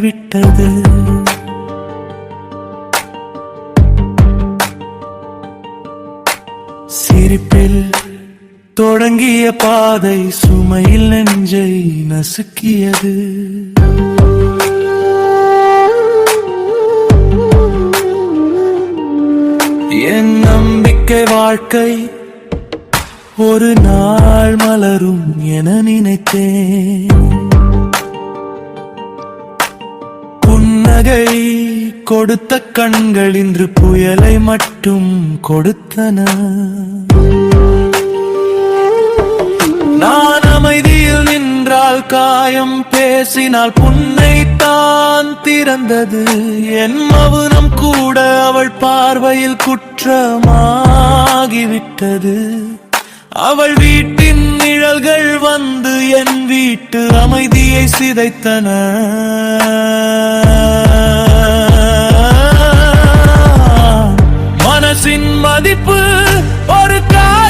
விட்டது. சிரிப்பில் தொடங்கிய பாதை சுமையில் நெஞ்சை நசுக்கியது. என் நம்பிக்கை வாழ்க்கை ஒரு நாள் மலரும் என நினைத்தேன். நகை கொடுத்த கண்கள் இன்று புயலை மட்டும் கொடுத்தன. நான் அமைதியில் நின்றால் காயம் பேசினால் புன்னை தான் திறந்தது. என் மவுனம் கூட அவள் பார்வையில் குற்றமாகிவிட்டது. அவள் வீட்டின் நிழல்கள் வந்து என் வீட்டு அமைதியை சிதைத்தன. மனசின் மதிப்பு ஒரு கா